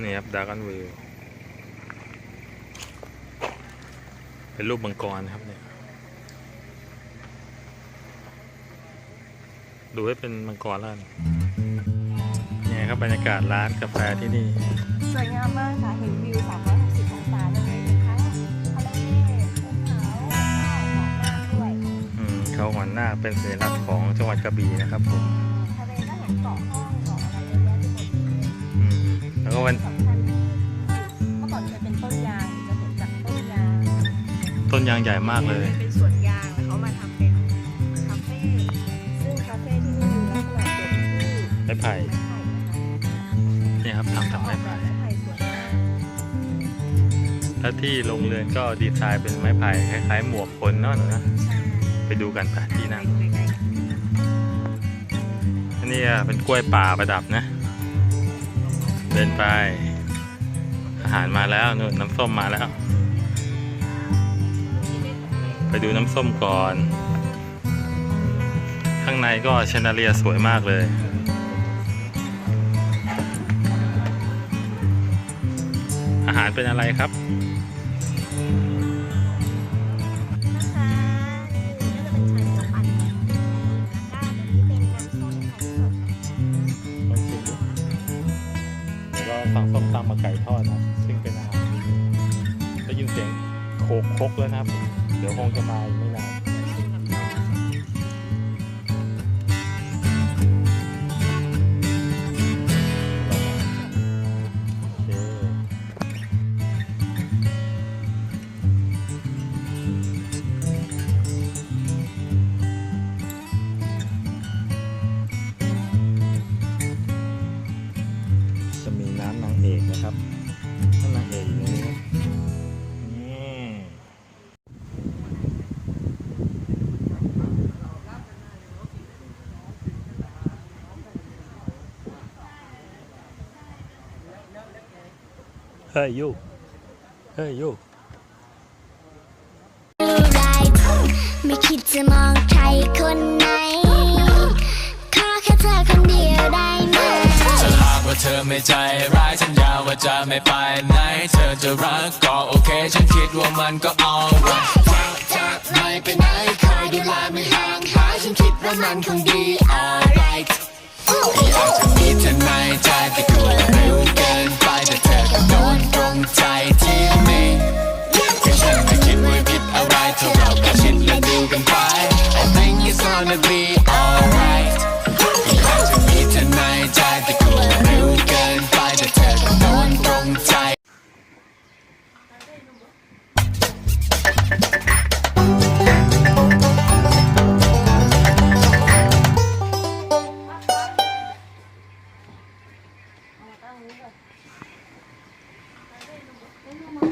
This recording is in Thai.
นี่ครับดาร์กันวิวเป็นรูปมังกรนะครับเนี่ยดูให้เป็นมังกรแล้วกันนี่ครับบรรยากาศร้านกาแฟที่นี่ สวยงามมากค่ะ เห็นวิว 360 องศาเลยเห็นทั้งทะเลภูเขาหมอกหน้าด้วยอืมเขาหันหน้าเป็นสัญลักษณ์ของจังหวัดกระบี่นะครับผมทะเลก็เห็นเกาะ แล้วก็วันสำคัญเมื่อก่อนเคยเป็นต้นยางจะเห็นจากต้นยางต้นยางใหญ่มากเลย เป็นสวนยางแล้วเขามาทำเป็นคาเฟ่ซึ่งคาเฟ่ที่นี่มีลักษณะเด่นที่ไม้ไผ่ไม้ไผ่นะคะเนี่ยครับทำจากไม้ไผ่ไม้ไผ่สวยมากแล้วที่โรงเรือนก็ดีไซน์เป็นไม้ไผ่คล้ายๆ หมวกคนเนาะหนูนะใช่ไปดูกันไปที่ไปนั่งดูใกล้ๆกันอันนี้อะเป็นกล้วยป่าประดับนะ เดินไป อาหารมาแล้วนู่นน้ำส้มมาแล้ว ไปดูน้ำส้มก่อน ข้างในก็เชนาเลียสวยมากเลย อาหารเป็นอะไรครับางมาไก่ทอดนะซึ่งเป็นอาหารได้ยินเสียงโคกคกแล้วนะครับ เดี๋ยวคงจะมาอีกไม่ นะครับน้ำนาเอกอยู่ตรงนี้เฮ้ยยูเฮ้ยยูไม่คิดจะมองใครคนไหน เธอไม่ใจร้ายสัญญาว่าจะไม่ไปไหน เธอจะรักก็โอเค ฉันคิดว่ามันก็ alright จะจะไม่ไปไหนคอยดูแลไม่ห่างหายฉันคิดว่ามันคงดี alright อยากจะมีเธอในใจแต่กลัว Hello, Mom.